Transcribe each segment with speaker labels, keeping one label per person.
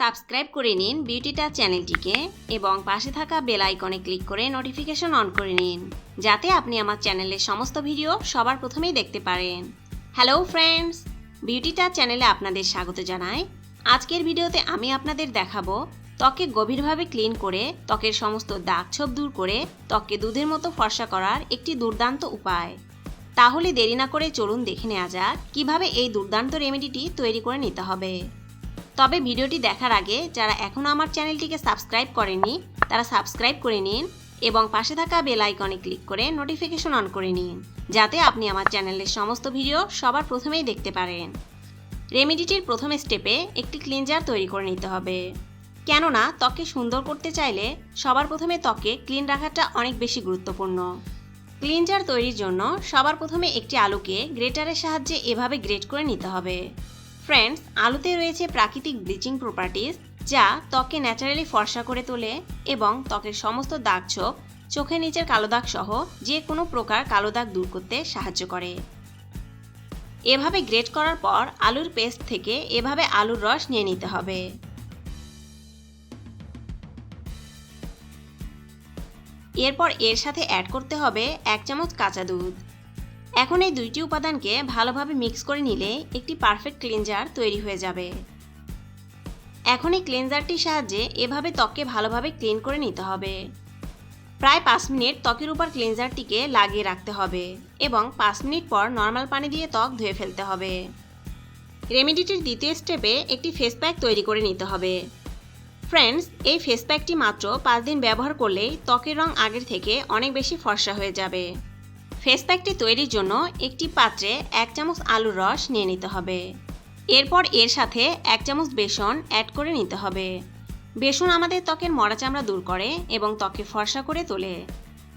Speaker 1: Subscribe করে নিন beauty touch চ্যানেলটিকে এবং পাশে থাকা বেল আইকনে ক্লিক করে নোটিফিকেশন অন করে নিন, যাতে আপনি আমার চ্যানেলের সমস্ত ভিডিও সবার প্রথমেই দেখতে পারেন। হ্যালো ফ্রেন্ডস বিউটি টাচ চ্যানেলে আপনাদের স্বাগত জানাই। আজকের ভিডিওতে আমি আপনাদের দেখাবো ত্বকে গভীরভাবে ক্লিন করে, ত্বকের সমস্ত দাগ ছোপ দূর করে, ত্বককে দুধের মতো ফর্সা করার একটি দুর্দান্ত উপায়। তাহলে দেরি না করে চলুন দেখে নেওয়া যাক কীভাবে এই দুর্দান্ত রেমেডিটি তৈরি করে নিতে হবে। তবে ভিডিওটি দেখার আগে যারা এখনও আমার চ্যানেলটিকে সাবস্ক্রাইব করেনি তারা সাবস্ক্রাইব করে নিন এবং পাশে থাকা বেল আইকনে ক্লিক করে নোটিফিকেশন অন করে নিন, যাতে আপনি আমার চ্যানেলের সমস্ত ভিডিও সবার প্রথমেই দেখতে পারেন। রেমেডিটির প্রথম স্টেপে একটি ক্লিনজার তৈরি করে নিতে হবে। কেননা, ত্বককে সুন্দর করতে চাইলে সবার প্রথমে ত্বকে ক্লিন রাখাটা অনেক বেশি গুরুত্বপূর্ণ। ক্লিনজার তৈরির জন্য সবার প্রথমে একটি আলুকে গ্রেটারের সাহায্যে এভাবে গ্রেট করে নিতে হবে। ফ্রেন্ডস আলুতে রয়েছে প্রাকৃতিক ব্লিচিং প্রপার্টিজ যা ত্বকে ন্যাচারালি ফর্সা করে তোলে এবং ত্বকের সমস্ত দাগ ছোপ, চোখের নিচের কালো দাগ সহ যে কোনো প্রকার কালো দাগ দূর করতে সাহায্য করে। এভাবে গ্রেট করার পর আলুর পেস্ট থেকে এভাবে আলুর রস নিয়ে নিতে হবে। এরপর এর সাথে অ্যাড করতে হবে এক চামচ কাঁচা দুধ। এখন এই দুইটি উপাদানকে ভালোভাবে মিক্স করে নিলে একটি পারফেক্ট ক্লিনজার তৈরি হয়ে যাবে। এখন এই ক্লিনজারটির সাহায্যে এভাবে ত্বককে ভালোভাবে ক্লিন করে নিতে হবে। প্রায় পাঁচ মিনিট ত্বকের উপর ক্লিনজারটিকে লাগিয়ে রাখতে হবে এবং পাঁচ মিনিট পর নর্মাল পানি দিয়ে ত্বক ধুয়ে ফেলতে হবে। রেমেডিটির দ্বিতীয় স্টেপে একটি ফেস প্যাক তৈরি করে নিতে হবে। ফ্রেন্ডস, এই ফেস প্যাকটি মাত্র পাঁচ দিন ব্যবহার করলেই ত্বকের রং আগের থেকে অনেক বেশি ফর্সা হয়ে যাবে। ফেস প্যাকটি তৈরির জন্য একটি পাত্রে এক চামচ আলুর রস নিয়ে নিতে হবে। এরপর এর সাথে এক চামচ বেসন অ্যাড করে নিতে হবে। বেসন আমাদের ত্বকের মরা চামড়া দূর করে এবং ত্বকে ফর্সা করে তোলে।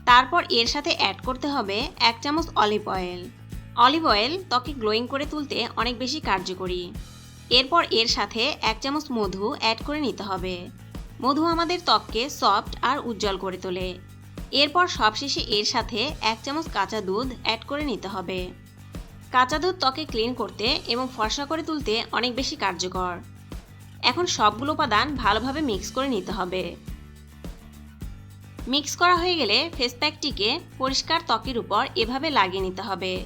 Speaker 1: তারপর এর সাথে অ্যাড করতে হবে এক চামচ অলিভ অয়েল। অলিভ অয়েল ত্বকে গ্লোয়িং করে তুলতে অনেক বেশি কার্যকরী। এরপর এর সাথে এক চামচ মধু অ্যাড করে নিতে হবে। মধু আমাদের ত্বককে সফট আর উজ্জ্বল করে তোলে। এরপর সবশেষে এর সাথে এক চামচ কাঁচা দুধ অ্যাড করে নিতে হবে। কাঁচা দুধ ত্বকে ক্লিন করতে এবং ফর্সা করে তুলতে অনেক বেশি কার্যকর। এখন সবগুলো উপাদান ভালোভাবে মিক্স করে নিতে হবে। মিক্স করা হয়ে গেলে ফেস প্যাকটিকে পরিষ্কার ত্বকের উপর এভাবে লাগিয়ে নিতে হবে।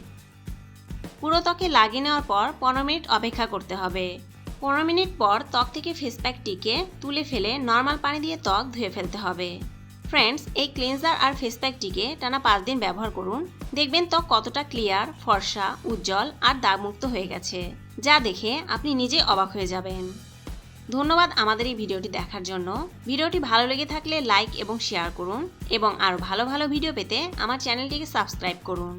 Speaker 1: পুরো ত্বকে লাগিয়ে নেওয়ার পর পনেরো মিনিট অপেক্ষা করতে হবে। পনেরো মিনিট পর ত্বক থেকে ফেস প্যাকটিকে তুলে ফেলে নর্মাল পানি দিয়ে ত্বক ধুয়ে ফেলতে হবে। ফ্রেন্ডস এই ক্লিনজার আর ফেস প্যাকটিকে টানা পাঁচ দিন ব্যবহার করুন। দেখবেন ত্বক কতটা ক্লিয়ার ফর্সা, উজ্জ্বল আর দাগমুক্ত হয়ে গেছে, যা দেখে আপনি নিজে অবাক হয়ে যাবেন। ধন্যবাদ আমাদের এই ভিডিওটি দেখার জন্য। ভিডিওটি ভালো লেগে থাকলে লাইক এবং শেয়ার করুন এবং আরও ভালো ভালো ভিডিও পেতে আমার চ্যানেলটিকে সাবস্ক্রাইব করুন।